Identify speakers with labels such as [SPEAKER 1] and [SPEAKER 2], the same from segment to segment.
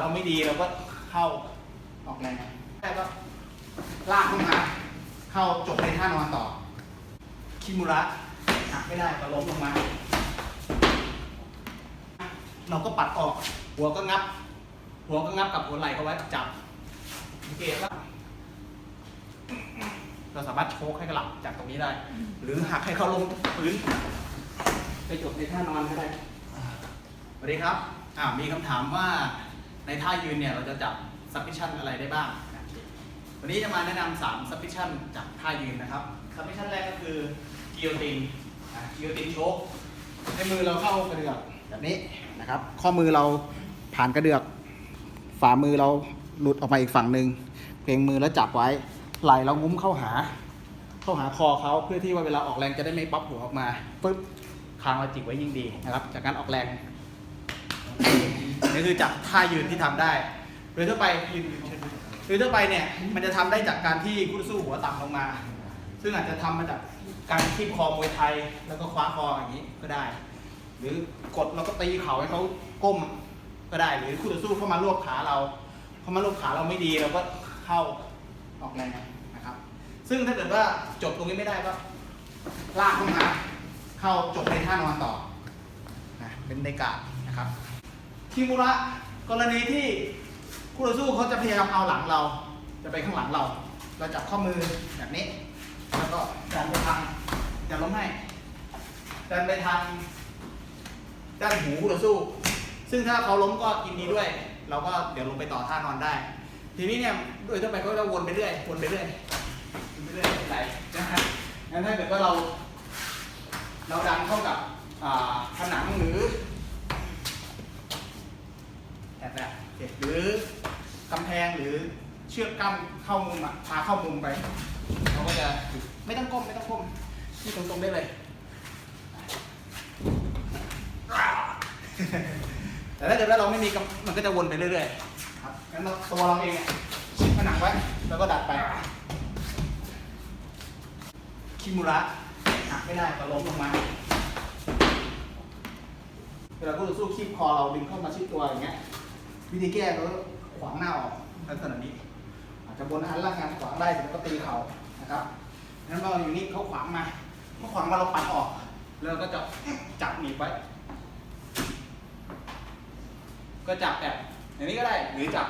[SPEAKER 1] เราไม่ดีเราก็เข้าออกแรงแล้วก็ลากขึ้นมา เข้าจบในท่านอนต่อ คิมุระหักไม่ได้ก็ล้มลงมา เราก็ปัดออก หัวก็งับ หัวก็งับกับหัวไหล่เขาไว้จับสังเกตว่าเราสามารถโชกให้กระหลับจากตรงนี้ได้ หรือหักให้เขาลงพื้น ไปจบในท่านอนก็ได้สวัสดีครับอ่ามีคำถามว่า ในท่ายืนเนี่ยเราจะจับ submission อะไรได้บ้าง วันนี้จะมาแนะนำา3 submission จากท่ายืนนะครับ submission แรกก็คือ guillotine guillotine choke ในมือเราเข้ากระเดือกแบบนี้นะครับ ข้อมือเราผ่านกระเดือก ฝ่ามือเราหลุดออกมาอีกฝั่งหนึ่งเพลงมือแล้วจับไว้ ไหล่เรางุ้มเข้าหา เข้าหาคอเขาเพื่อที่ว่าเวลาออกแรงจะได้ไม่ป๊อปหัวออกมาปึ๊บคางเราจิกไว้ยิ่งดีนะครับ จากการออกแรง นี่คือจากท่ายืนที่ทำได้ โดยทั่วไปยืนโดยทั่วไปเนี่ยมันจะทำได้จากการที่คู่ต่อสู้หัวต่ำลงมา ซึ่งอาจจะทำมาจากการคีบคอมวยไทย แล้วก็คว้าคออย่างนี้ก็ได้ หรือกดแล้วก็ตีเข่าให้เขาก้มก็ได้ หรือคู่ต่อสู้เข้ามารวบขาเราเข้ามารวบขาเราไม่ดีเราก็เข้าออกแรงนะครับ ซึ่งถ้าเกิดว่าจบตรงนี้ไม่ได้ก็ลากเข้ามา เข้าจบในท่านอนต่อนะเป็นในกาดนะครับ คิมุระกรณีที่คู่ต่อสู้เขาจะพยายามเอาหลังเรา จะไปข้างหลังเรา เราจับข้อมือแบบนี้ แล้วก็ดันไปทางอย่าล้มให้ดันไปทางด้านหูคู่ต่อสู้ ซึ่งถ้าเขาล้มก็ยินดีด้วย เราก็เดี๋ยวลงไปต่อท่านอนได้ ทีนี้เนี่ยโดยทั่วไปเขาจะวนไปเรื่อยวนไปเรื่อยวนไปเรื่อยไม่เป็นไรนะงั้นถ้าเกิดว่าเรา เราดันเข้ากับผนังหรือ แบบแบบหรือกำแพงหรือเชือกกั้นเข้ามุมอะพาเข้ามุมไปเขาก็จะไม่ต้องก้มไม่ต้องก้มที่ตรงๆได้เลย แต่ถ้าเกิดว่าเราไม่มีกำมันก็จะวนไปเรื่อยๆครับงั้นเราตัวเราเองเนี่ยชิดผนังไว้ แล้วก็ดัดไปคิมุระหักไม่ได้ก็ล้มลงมาเวลาคู่ต่อสู้คีบคอเราดึงเข้ามาชิดตัวอย่างเงี้ย วิธีแก้ก็ขวางหน้าออกลักษณะนี้ อาจจะบนอันล่างงานขวางได้เสร็จแล้วก็ตีเข่านะครับงั้นเราอยู่นี่เขาขวางมาเขาขวางมาเราปัดออกแล้วเราก็จะจับหนีบไว้ ก็จับแบบอย่างนี้ก็ได้หรือจับ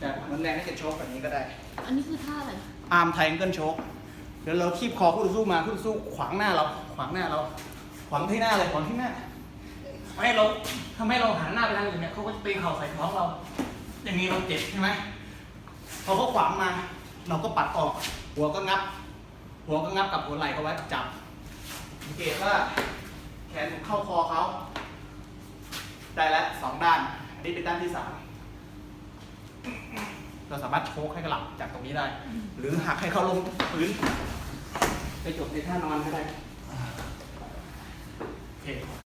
[SPEAKER 1] แบบเหมือนแรงที่จะโชกแบบนี้ก็ได้
[SPEAKER 2] อันนี้คือท่าอะไร
[SPEAKER 1] อาร์มไทงเกิลโชกเดี๋ยวเราคีบคอคู่ต่อสู้มาคู่ต่อสู้ขวางหน้าเรา ขวางหน้าเรา ขวางที่หน้าเลยขวางที่หน้า ไม่ให้เราทำให้เราหันหน้าไปทางอื่นเนี่ยเขาก็จะตีเข่าใส่ท้องเรา อย่างนี้เราเจ็บใช่ไหมพอเขาขวางมา เราก็ปัดออก หัวก็งับ หัวก็งับกับหัวไหล่เขาไว้จับสังเกตว่าแขนเข้าคอเขาได้แล้วสองด้าน อันนี้เป็นด้านที่สามเราสามารถโชกให้กระหลับจากตรงนี้ได้ หรือหักให้เขาลงพื้น ไปจบในท่านอนก็ได้โอเค